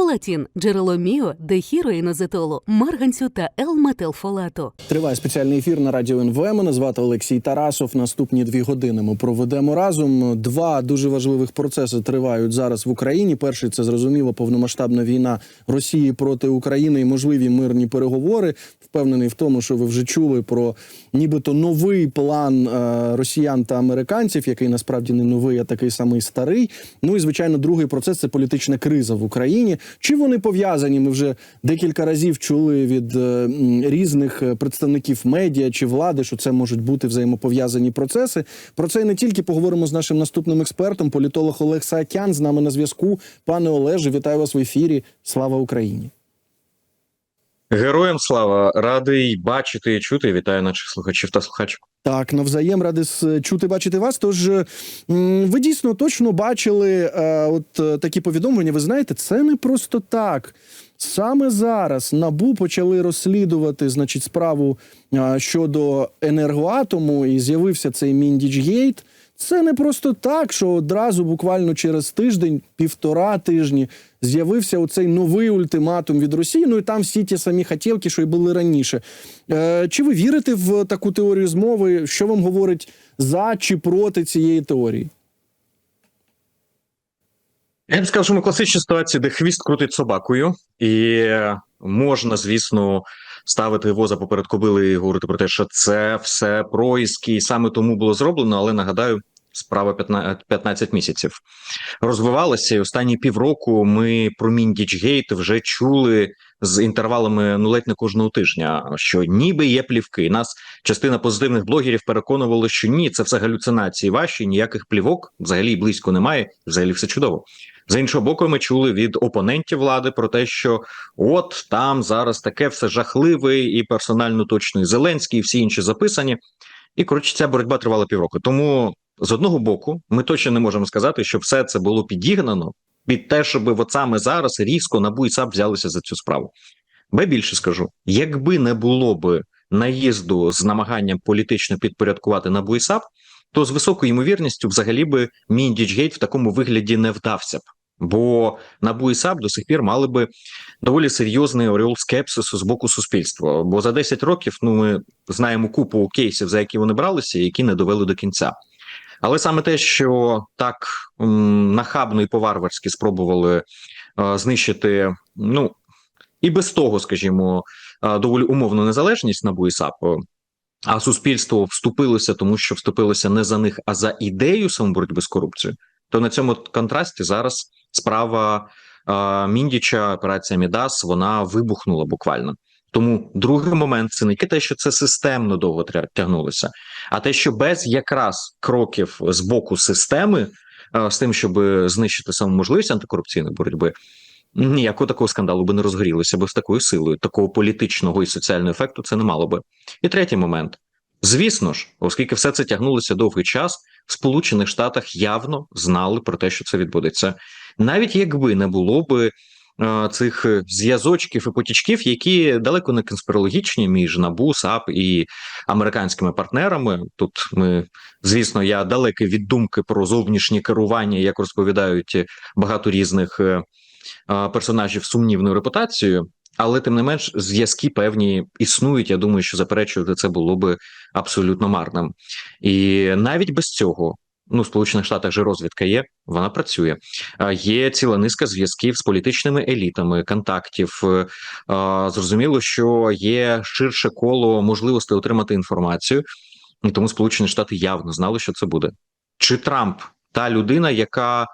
Фолатін – джерело міо, дехіроїнозетолу, марганцю та Л-метилфолату. Триває спеціальний ефір на радіо НВ. Мене звати Олексій Тарасов. Наступні дві години ми проведемо разом. Два дуже важливих процеси тривають зараз в Україні. Перший це зрозуміло повномасштабна війна Росії проти України і можливі мирні переговори. Впевнений в тому, що ви вже чули про нібито новий план е, росіян та американців, який насправді не новий, а такий самий старий. Ну і звичайно, другий процес це політична криза в Україні. Чи вони пов'язані? Ми вже декілька разів чули від е, різних е, представників медіа чи влади, що це можуть бути взаємопов'язані процеси. Про це і не тільки поговоримо з нашим наступним експертом, політолог Олег Саакян з нами на зв'язку. Пане Олеже, вітаю вас в ефірі. Слава Україні! Героям слава радий бачити і чути. Вітаю наших слухачів та слухачок. Так, навзаєм ради чути, бачити вас. Тож ви дійсно точно бачили е, от е, такі повідомлення. Ви знаєте, це не просто так. Саме зараз набу почали розслідувати, значить, справу е, щодо енергоатому, і з'явився цей Міндічгейт. Це не просто так, що одразу, буквально через тиждень, півтора тижні, з'явився оцей новий ультиматум від Росії. Ну і там всі ті самі хотілки, що й були раніше. Е, чи ви вірите в таку теорію змови? Що вам говорить за чи проти цієї теорії? Я б сказав, що ми в класичній ситуації, де хвіст крутить собакою, і можна, звісно, ставити воза поперед кобили і говорити про те, що це все проїзки, і саме тому було зроблено. Але нагадаю, справа 15 15 місяців розвивалася, і останні півроку ми про Міндічгейт вже чули з інтервалами ну ледь не кожного тижня, що ніби є плівки. Нас частина позитивних блогерів переконували, що ні, це все галюцинації ваші, ніяких плівок взагалі близько немає, взагалі все чудово. З іншого боку, ми чули від опонентів влади про те, що от там зараз таке все жахливе і персонально точно і Зеленський, і всі інші записані. І коротше, ця боротьба тривала півроку. Тому з одного боку, ми точно не можемо сказати, що все це було підігнано під те, щоб от саме зараз різко НАБУ і САП взялися за цю справу. Бе більше скажу, якби не було би наїзду з намаганням політично підпорядкувати НАБУ і САП, то з високою ймовірністю взагалі би Міндічгейт в такому вигляді не вдався б. Бо НАБУ і САП до сих пір мали би доволі серйозний ореол скепсису з боку суспільства. Бо за 10 років ну ми знаємо купу кейсів, за які вони бралися, які не довели до кінця. Але саме те, що так нахабно і по-варварськи спробували е, знищити, ну і без того, скажімо, е, доволі умовну незалежність НАБУ і САП, а суспільство вступилося, тому що вступилося не за них, а за ідею самоборотьби з корупцією, то на цьому контрасті зараз справа е, Міндіча, операція Мідас, вона вибухнула буквально. Тому другий момент це не тільки те, що це системно довго тягнулося, а те, що без якраз кроків з боку системи, е, з тим, щоб знищити саму можливість антикорупційної боротьби, ніякого такого скандалу би не розгорілося, бо з такою силою, такого політичного і соціального ефекту це не мало би. І третій момент. Звісно ж, оскільки все це тягнулося довгий час, в Сполучених Штатах явно знали про те, що це відбудеться, навіть якби не було би цих е, зв'язочків і потічків, які далеко не конспірологічні між НАБУ, САП і американськими партнерами. Тут ми, звісно, я далекий від думки про зовнішнє керування, як розповідають багато різних е, е, персонажів сумнівною репутацією. Але тим не менш, зв'язки певні існують. Я думаю, що заперечувати це було би абсолютно марним. І навіть без цього, ну, в Сполучених Штатах же розвідка є, вона працює. Є ціла низка зв'язків з політичними елітами, контактів. Е, Зрозуміло, що є ширше коло можливостей отримати інформацію, і тому Сполучені Штати явно знали, що це буде. Чи Трамп та людина, яка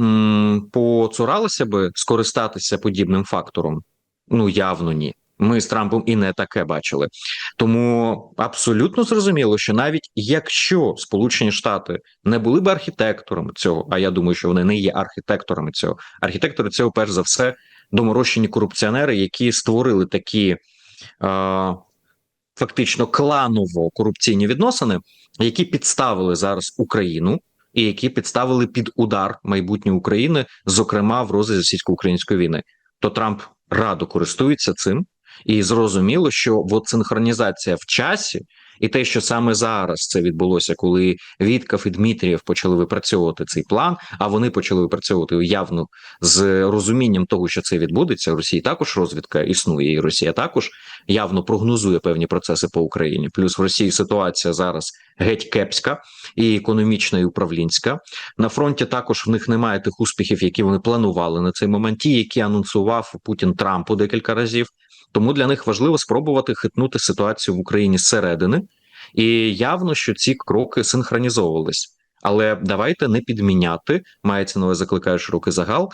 м, поцуралася би скористатися подібним фактором? Ну явно ні. Ми з Трампом і не таке бачили. Тому абсолютно зрозуміло, що навіть якщо Сполучені Штати не були б архітекторами цього, а я думаю, що вони не є архітекторами цього. Архітектори цього, перш за все, доморощені корупціонери, які створили такі е, фактично кланово корупційні відносини, які підставили зараз Україну. І які підставили під удар майбутньої України, зокрема в розрізі російсько-української війни, то Трамп радо користується цим, і зрозуміло, що от синхронізація в часі І те, що саме зараз це відбулося, коли Віткав і Дмитрієв почали випрацьовувати цей план, а вони почали випрацьовувати явно з розумінням того, що це відбудеться. Росії також розвідка існує, і Росія також явно прогнозує певні процеси по Україні. Плюс в Росії ситуація зараз геть кепська і економічна, і управлінська. На фронті також в них немає тих успіхів, які вони планували на цей момент, ті, які анонсував Путін Трампу декілька разів. Тому для них важливо спробувати хитнути ситуацію в Україні зсередини, і явно, що ці кроки синхронізовувались. Але давайте не підміняти, мається нове закликає широкий загал,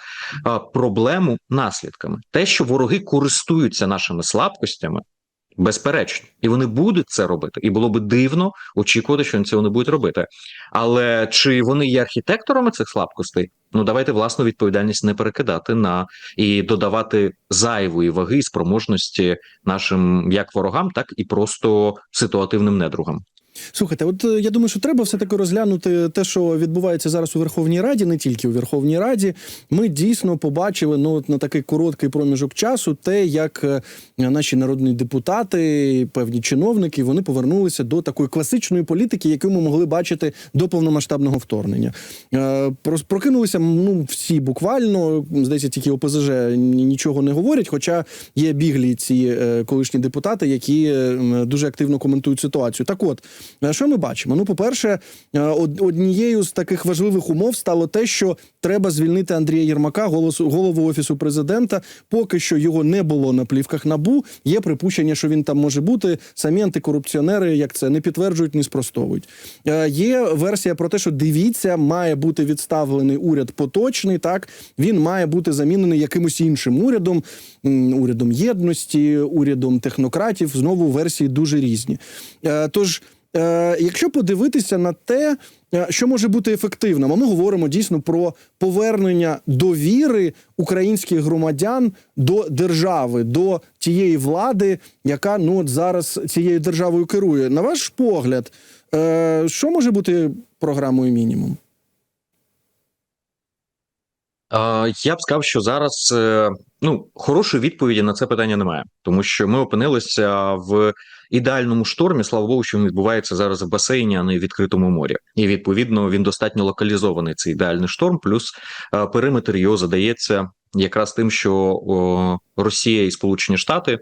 проблему наслідками. Те, що вороги користуються нашими слабкостями, безперечно, і вони будуть це робити. І було би дивно очікувати, що вони цього не будуть робити. Але чи вони є архітекторами цих слабкостей? Ну давайте власну відповідальність не перекидати на і додавати зайвої ваги і спроможності нашим як ворогам, так і просто ситуативним недругам. Слухайте, от е, я думаю, що треба все таки розглянути те, що відбувається зараз у Верховній Раді, не тільки у Верховній Раді. Ми дійсно побачили ну на такий короткий проміжок часу, те, як е, наші народні депутати, певні чиновники, вони повернулися до такої класичної політики, яку ми могли бачити до повномасштабного вторгнення. Е, Прокинулися ну всі буквально здається, тільки ОПЗЖ нічого не говорять. Хоча є біглі ці колишні депутати, які дуже активно коментують ситуацію. Так, от що ми бачимо? Ну, по-перше, е, однією з таких важливих умов стало те, що треба звільнити Андрія Єрмака, голосу голову офісу президента. Поки що його не було на плівках набу. Є припущення, що він там може бути. Самі антикорупціонери, як це не підтверджують, не спростовують. Е, Є версія про те, що дивіться, має бути відставлений уряд поточний. Так він має бути замінений якимось іншим урядом, урядом єдності, урядом технократів. Знову версії дуже різні. Е, Тож. Е, якщо подивитися на те, е, що може бути ефективним, а ми говоримо дійсно про повернення довіри українських громадян до держави, до тієї влади, яка ну от зараз цією державою керує. На ваш погляд, е, що може бути програмою мінімум? Я б сказав, що зараз ну хорошої відповіді на це питання немає, тому що ми опинилися в ідеальному штормі. Слава Богу, що він відбувається зараз в басейні, а не в відкритому морі. І відповідно він достатньо локалізований. Цей ідеальний шторм. Плюс е, периметр його задається якраз тим, що Росія і Сполучені Штати,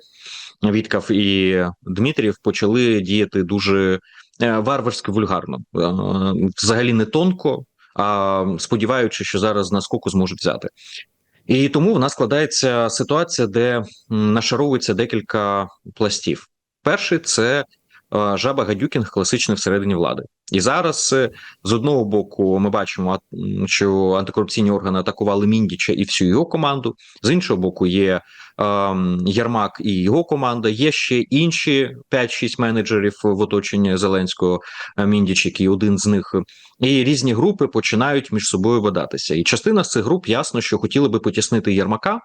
Віткав і Дмитрієв почали діяти дуже е, варварськи вульгарно, Е, взагалі не тонко а сподіваючись, що зараз наскоку зможуть взяти. І тому в нас складається ситуація, де нашаровується декілька пластів. Перший це е, жаба гадюкінг класичний всередині влади. І зараз е, з одного боку ми бачимо, що антикорупційні органи атакували Міндіча і всю його команду. З іншого боку, є ем, Єрмак і його команда. Є ще інші 5-6 менеджерів в оточенні Зеленського е, Міндіч, який один з них. І різні групи починають між собою бодатися. І частина з цих груп ясно, що хотіли би потіснити Єрмака.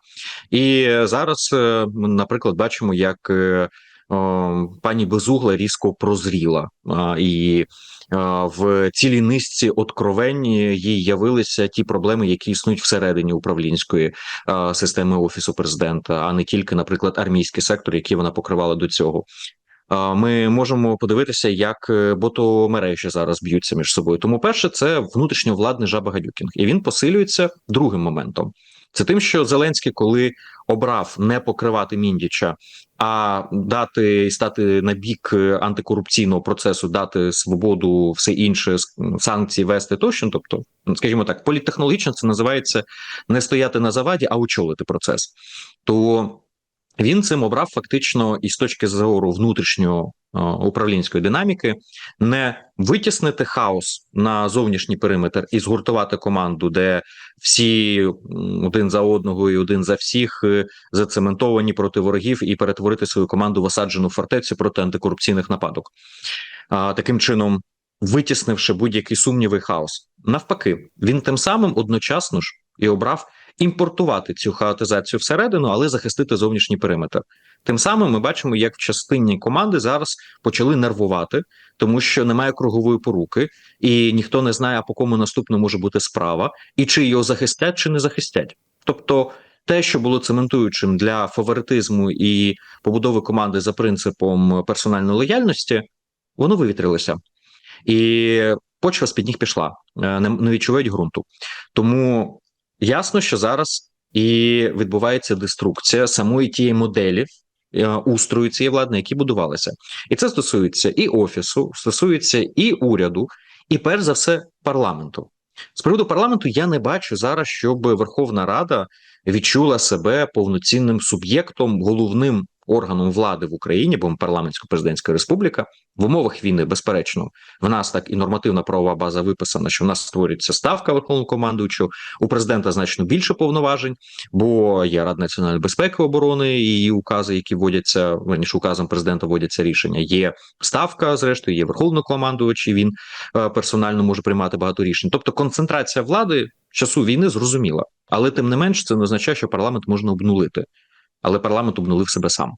І зараз, е, наприклад, бачимо, як е, пані Безугла різко прозріла. І в цілій низці откровень їй явилися ті проблеми, які існують всередині управлінської системи офісу президента, а не тільки, наприклад, армійський сектор, який вона покривала до цього. Ми можемо подивитися, як е, ботомережі зараз б'ються між собою. Тому, перше, це внутрішньовладний жаба гадюкінг, і він посилюється другим моментом. Це тим, що Зеленський, коли обрав не покривати Міндіча, а дати стати на бік антикорупційного процесу, дати свободу, все інше санкції вести тощо. Тобто, скажімо так, політтехнологічно це називається не стояти на заваді, а очолити процес. То він цим обрав фактично і з точки зору внутрішнього е, управлінської динаміки не витіснити хаос на зовнішній периметр і згуртувати команду, де всі один за одного і один за всіх е, зацементовані проти ворогів, і перетворити свою команду в осаджену фортецю проти антикорупційних нападок. Таким чином, витіснивши будь-який сумнів і хаос. Навпаки, він тим самим одночасно ж і обрав імпортувати цю хаотизацію всередину, але захистити зовнішній периметр. Тим самим ми бачимо, як в частині команди зараз почали нервувати, тому що немає кругової поруки, і ніхто не знає, по кому наступно може бути справа, і чи його захистять, чи не захистять. Тобто. Те, що було цементуючим для фаворитизму і побудови команди за принципом персональної лояльності, воно вивітрилося. І почва з під ніг пішла, е, не відчувають ґрунту. Тому ясно, що зараз і відбувається деструкція самої тієї моделі е, устрою цієї влади, які будувалися. І це стосується і офісу, стосується і уряду, і перш за все парламенту. З приводу парламенту я не бачу зараз, щоб Верховна Рада відчула себе повноцінним суб'єктом, головним органом влади в Україні, бо ми парламентсько-президентська республіка. В умовах війни, безперечно, в нас так і нормативна правова база виписана, що в нас створюється ставка верховного командуючого, у президента значно більше повноважень, бо є Рада національної безпеки і оборони і її укази, які вводяться верніше указом президента, вводяться рішення. Є ставка, зрештою, є верховний командувач, і він е, персонально може приймати багато рішень. Тобто концентрація влади часу війни зрозуміла, але тим не менш це не означає, що парламент можна обнулити. Але парламент обнулив себе сам.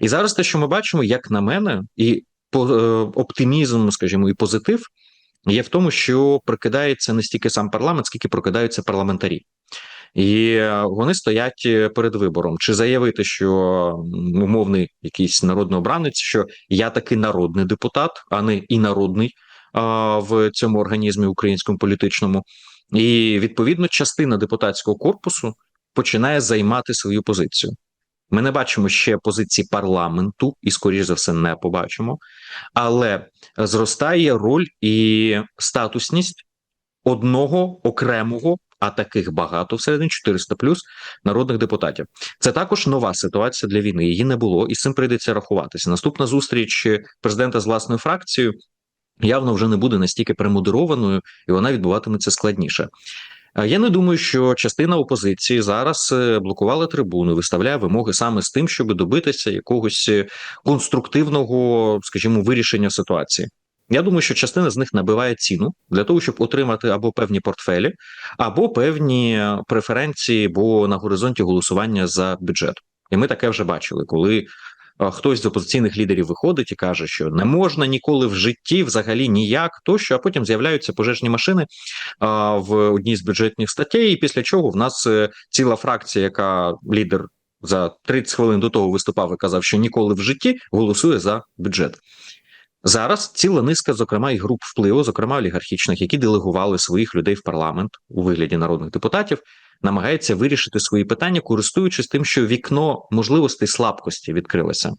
І зараз те, що ми бачимо, як на мене, і по, е, оптимізм, скажімо, і позитив є в тому, що прокидається не стільки сам парламент, скільки прокидаються парламентарі. І вони стоять перед вибором: чи заявити, що умовний якийсь народний обранець, що я таки народний депутат, а не і народний а, в цьому організмі українському політичному, і відповідно частина депутатського корпусу починає займати свою позицію. Ми не бачимо ще позиції парламенту, і, скоріш за все, не побачимо, але зростає роль і статусність одного окремого, а таких багато всередині 400 плюс народних депутатів. Це також нова ситуація для війни. Її не було, і з цим прийдеться рахуватися. Наступна зустріч президента з власною фракцією явно вже не буде настільки премодерованою, і вона відбуватиметься складніше. Я не думаю, що частина опозиції зараз е, блокувала трибуну, виставляє вимоги саме з тим, щоб добитися якогось е, конструктивного, скажімо, вирішення ситуації. Я думаю, що частина з них набиває ціну для того, щоб отримати або певні портфелі, або певні преференції, бо на горизонті голосування за бюджет. І ми таке вже бачили, коли хтось з опозиційних лідерів виходить і каже, що не можна ніколи в житті, взагалі ніяк, тощо, а потім з'являються пожежні машини а, в одній з бюджетних статей. І після чого в нас е, ціла фракція, яка лідер за 30 хвилин до того виступав і казав, що ніколи в житті голосує за бюджет. Зараз ціла низка, зокрема, і груп впливу, зокрема олігархічних, які делегували своїх людей в парламент у вигляді народних депутатів, намагається вирішити свої питання, користуючись тим, що вікно можливостей слабкості відкрилося.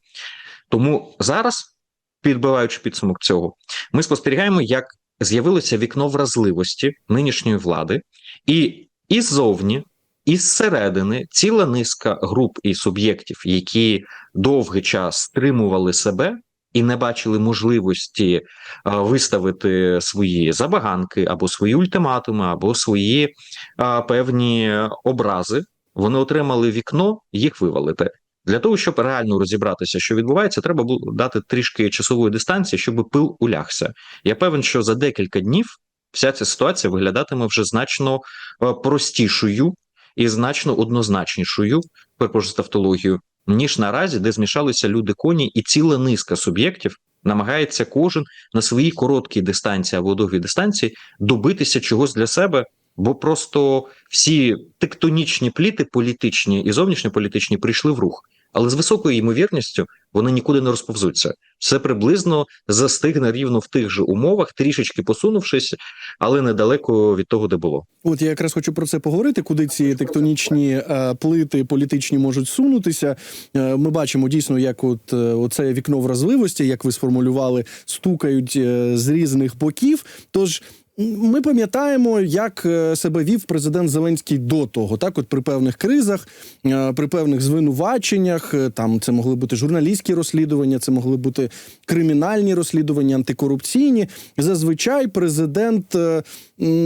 Тому зараз, підбиваючи підсумок цього, ми спостерігаємо, як з'явилося вікно вразливості нинішньої влади, і іззовні, і зсередини ціла низка груп і суб'єктів, які довгий час стримували себе і не бачили можливості е, виставити свої забаганки або свої ультиматуми, або свої е, певні образи, вони отримали вікно їх вивалити. Для того, щоб реально розібратися, що відбувається, треба було дати трішки часової дистанції, щоб пил улягся. Я певен, що за декілька днів вся ця ситуація виглядатиме вже значно е, простішою і значно однозначнішою, перепрошую тавтологію, ніж наразі, де змішалися люди коні, і ціла низка суб'єктів намагається кожен на своїй короткій дистанції або довгій дистанції добитися чогось для себе. Бо просто всі тектонічні пліти, політичні і зовнішньополітичні, прийшли в рух, але з високою ймовірністю вони нікуди не розповзуться. Все приблизно застигне рівно в тих же умовах, трішечки посунувшись, але недалеко від того, де було. От я якраз хочу про це поговорити, куди ці тектонічні е, плити політичні можуть сунутися. Е, ми бачимо дійсно, як от е, оце вікно вразливості, як ви сформулювали, стукають з різних боків. Тож. Ми пам'ятаємо, як е, себе вів президент Зеленський до того, так от при певних кризах, е, при певних звинуваченнях, е, там це могли бути журналістські розслідування, це могли бути кримінальні розслідування, антикорупційні. Зазвичай президент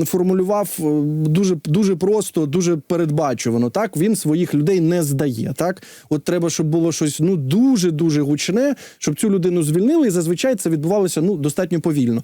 формулював дуже дуже просто, дуже передбачувано. Так він своїх людей не здає. Так, от треба, щоб було щось ну дуже дуже гучне, щоб цю людину звільнили. І зазвичай це відбувалося ну достатньо повільно.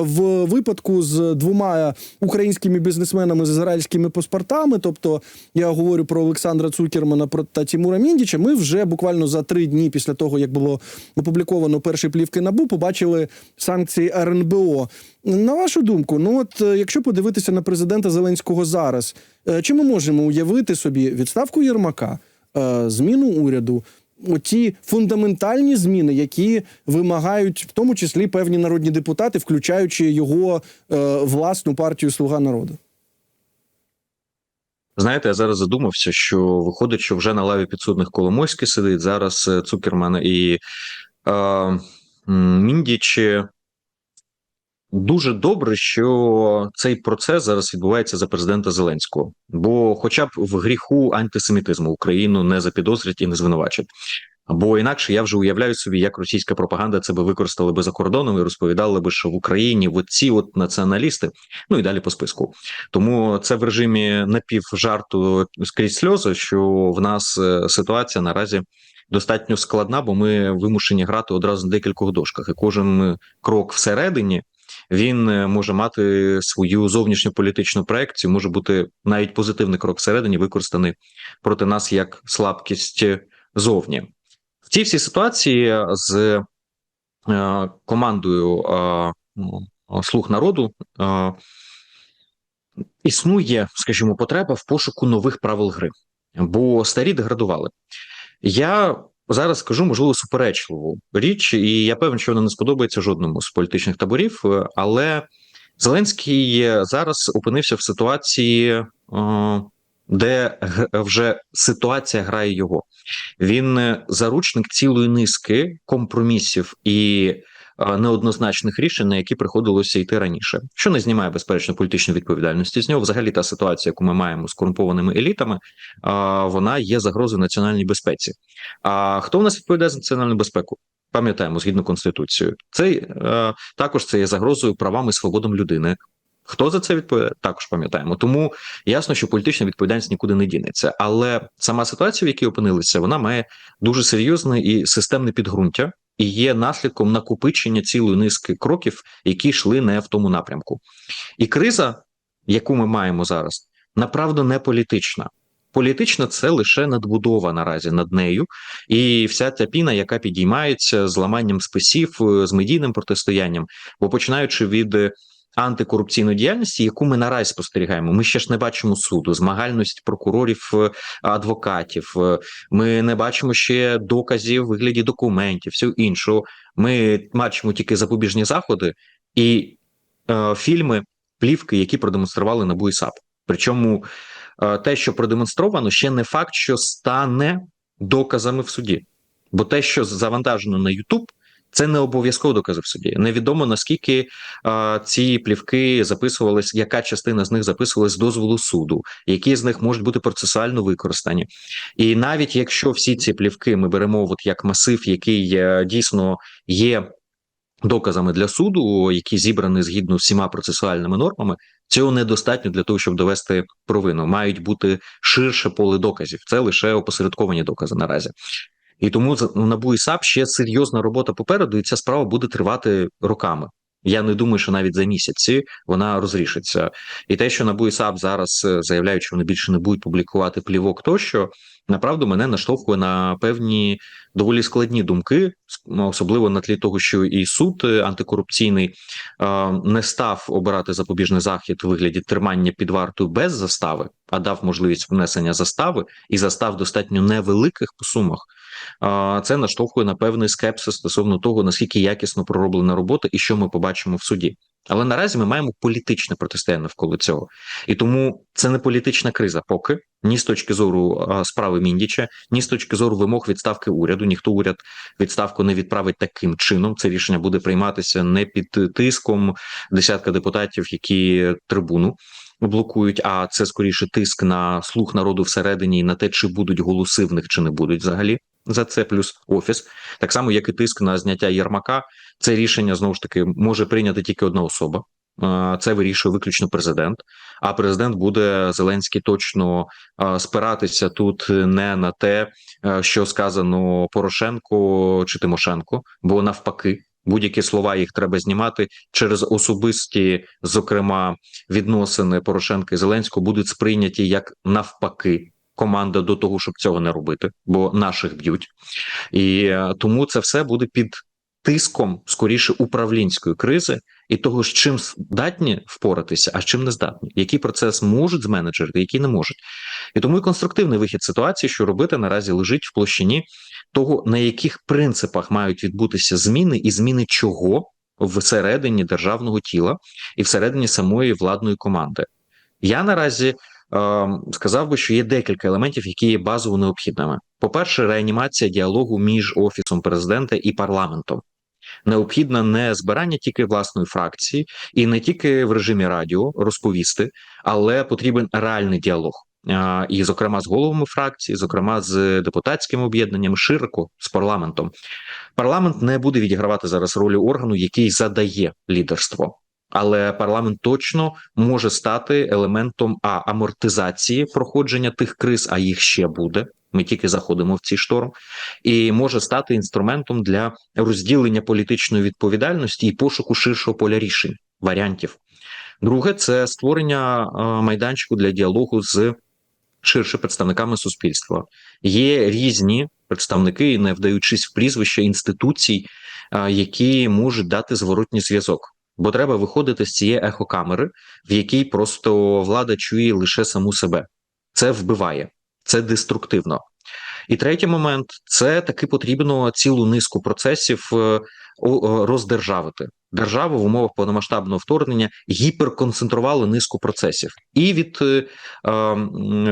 В випадку з двома українськими бізнесменами з ізраїльськими паспортами, тобто я говорю про Олександра Цукермана про- та Тімура Міндіча. Ми вже буквально за три дні після того, як було опубліковано перші плівки набу, побачили санкції РНБО. На вашу думку, ну от е, якщо подивитися на президента Зеленського зараз, е, чи ми можемо уявити собі відставку Єрмака, е, зміну уряду? Оті фундаментальні зміни, які вимагають в тому числі певні народні депутати, включаючи його е, власну партію Слуга народу. Знаєте, я зараз задумався, що виходить, що вже на лаві підсудних Коломойський сидить зараз е, Цукерман і е, м, Міндіч. Дуже добре, що цей процес зараз відбувається за президента Зеленського, бо, хоча б в гріху антисемітизму Україну не запідозрять і не звинувачать. Бо інакше я вже уявляю собі, як російська пропаганда це би використала би за кордоном і розповідала би, що в Україні от ці от націоналісти, ну і далі по списку. Тому це в режимі напівжарту скрізь сльози, що в нас е, ситуація наразі достатньо складна, бо ми вимушені грати одразу на декількох дошках, і кожен крок всередині. Він е, може мати свою зовнішню політичну проекцію, може бути навіть позитивний крок всередині, використаний проти нас як слабкість зовні. В цій всій ситуації з е, командою слуг народу існує, скажімо, потреба в пошуку нових правил гри, бо старі деградували. Я зараз скажу, можливо, суперечливу річ, і я певен, що вона не сподобається жодному з політичних таборів, е, але Зеленський зараз опинився в ситуації, е, де вже ситуація грає його. Він е, заручник цілої низки компромісів і неоднозначних рішень, на які приходилося йти раніше, що не знімає безперечно політичної відповідальності з нього. Взагалі, та ситуація, яку ми маємо з корумпованими елітами, е, вона є загрозою національній безпеці. А хто у нас відповідає за національну безпеку? Пам'ятаємо згідно конституцією, це е, також це є загрозою правам і свободам людини. Хто за це відповідає? Також пам'ятаємо. Тому ясно, що політична відповідальність нікуди не дінеться. Але сама ситуація, в якій опинилися, вона має дуже серйозне і системне підґрунтя, і є наслідком накопичення цілої низки кроків, які йшли не в тому напрямку. І криза, яку ми маємо зараз, направду не політична. Політична це лише надбудова наразі над нею, і вся ця піна, яка підіймається з ламанням списів, е, з медійним протистоянням, бо починаючи від е, антикорупційної діяльності, яку ми наразі спостерігаємо, ми ще ж не бачимо суду, змагальність прокурорів, е, адвокатів. е, Ми не бачимо ще доказів вигляді документів, всього іншого. Ми бачимо тільки запобіжні заходи і е, фільми, плівки, які продемонстрували НАБУ і САП. Причому е, те, що продемонстровано, ще не факт, що стане доказами в суді. Бо те, що завантажено на YouTube, це не обов'язково докази в суді. Невідомо наскільки е, ці плівки записувались, яка частина з них записувалась з дозволу суду, які з них можуть бути процесуально використані. І навіть якщо всі ці плівки ми беремо от як масив, який е, дійсно є доказами для суду, які зібрані згідно всіма процесуальними нормами, цього недостатньо для того, щоб довести провину. Мають бути ширше поле доказів. Це лише опосередковані докази наразі. І тому за- ну, НАБУ і САП ще серйозна робота попереду, і ця справа буде тривати роками. Я не думаю, що навіть за місяці вона розрішиться. І те, що НАБУ і САП зараз е, заявляють, що вони більше не будуть публікувати плівок, тощо направду мене наштовхує на певні доволі складні думки, ну, особливо на тлі того, що і суд е, антикорупційний е, не став обирати запобіжний захід у вигляді тримання під вартою без застави, а дав можливість внесення застави і застав достатньо невеликих по сумах. Це наштовхує на певний скепсис стосовно того, наскільки якісно пророблена робота і що ми побачимо в суді. Але наразі ми маємо політичне протистояння навколо цього, і тому це не політична криза, поки ні з точки зору справи Міндіча, ні з точки зору вимог відставки уряду. Ніхто уряд відставку не відправить таким чином. Це рішення буде прийматися не під тиском десятка депутатів, які трибуну блокують. А це скоріше тиск на слух народу всередині і на те, чи будуть голоси в них, чи не будуть взагалі. За це плюс офіс, так само як і тиск на зняття Єрмака. Це рішення знову ж таки може прийняти тільки одна особа. Це вирішує виключно президент. А президент буде Зеленський точно спиратися тут не на те, е, що сказано Порошенко чи Тимошенко, бо навпаки. Будь-які слова їх треба знімати через особисті, зокрема, відносини Порошенка і Зеленського будуть сприйняті як навпаки команда до того, щоб цього не робити, бо наших б'ють, і е, тому це все буде під тиском скоріше управлінської кризи і того, з чим здатні впоратися, а з чим не здатні, який процес можуть зменеджерити, які не можуть. І тому і конструктивний вихід ситуації, що робити наразі лежить в площині того, на яких принципах мають відбутися зміни і зміни чого всередині державного тіла і всередині самої владної команди. Я наразі сказав би, що є декілька елементів, які є базово необхідними. По-перше, реанімація діалогу між офісом президента і парламентом. Необхідне не збирання тільки власної фракції і не тільки в режимі радіо розповісти, але потрібен реальний діалог. І, зокрема, з головами фракції, зокрема з депутатськими об'єднаннями, широко з парламентом. Парламент не буде відігравати зараз ролі органу, який задає лідерство. Але парламент точно може стати елементом а амортизації проходження тих криз, а їх ще буде. Ми тільки заходимо в цей шторм, і може стати інструментом для розділення політичної відповідальності і пошуку ширшого поля рішень варіантів. Друге, це створення е, майданчику для діалогу з ширше представниками суспільства. Є різні представники, не вдаючись в прізвища інституцій, е, які можуть дати зворотній зв'язок. Бо треба виходити з цієї ехокамери, в якій просто влада чує лише саму себе. Це вбиває, це деструктивно. І третій момент це таки потрібно цілу низку процесів е, роздержавити. Держава в умовах повномасштабного вторгнення гіперконцентрувала низку процесів і від е, е,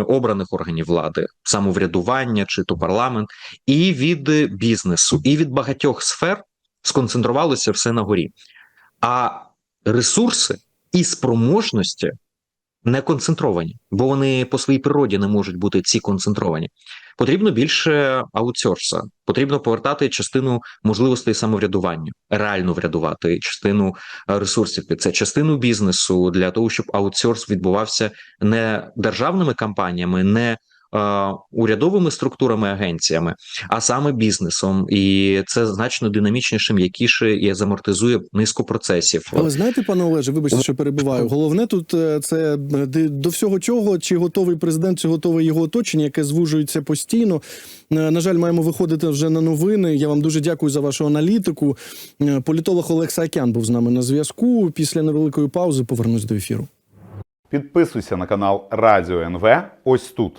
обраних органів влади, самоврядування чи то парламент, і від е, бізнесу, і від багатьох сфер сконцентрувалося все на горі. А ресурси і спроможності не концентровані, бо вони по своїй природі не можуть бути ці концентровані. Потрібно більше аутсорса, потрібно повертати частину можливостей самоврядування, реально врядувати частину е, ресурсів це, частину бізнесу для того, щоб аутсорс відбувався не державними компаніями, не урядовими структурами агенціями, а саме бізнесом, і це значно динамічніше, м'якіше і замортизує низку процесів. Але знаєте, пане Олеже, вибачте, що перебиваю. Головне тут е, це е, до всього цього, чи готовий президент, чи готове його оточення, яке звужується постійно. Е, На жаль, маємо виходити вже на новини. Я вам дуже дякую за вашу аналітику. Е, Політолог Олег Саакян був з нами на зв'язку. Після невеликої паузи повернусь до ефіру. Підписуйся на канал Радіо НВ ось тут.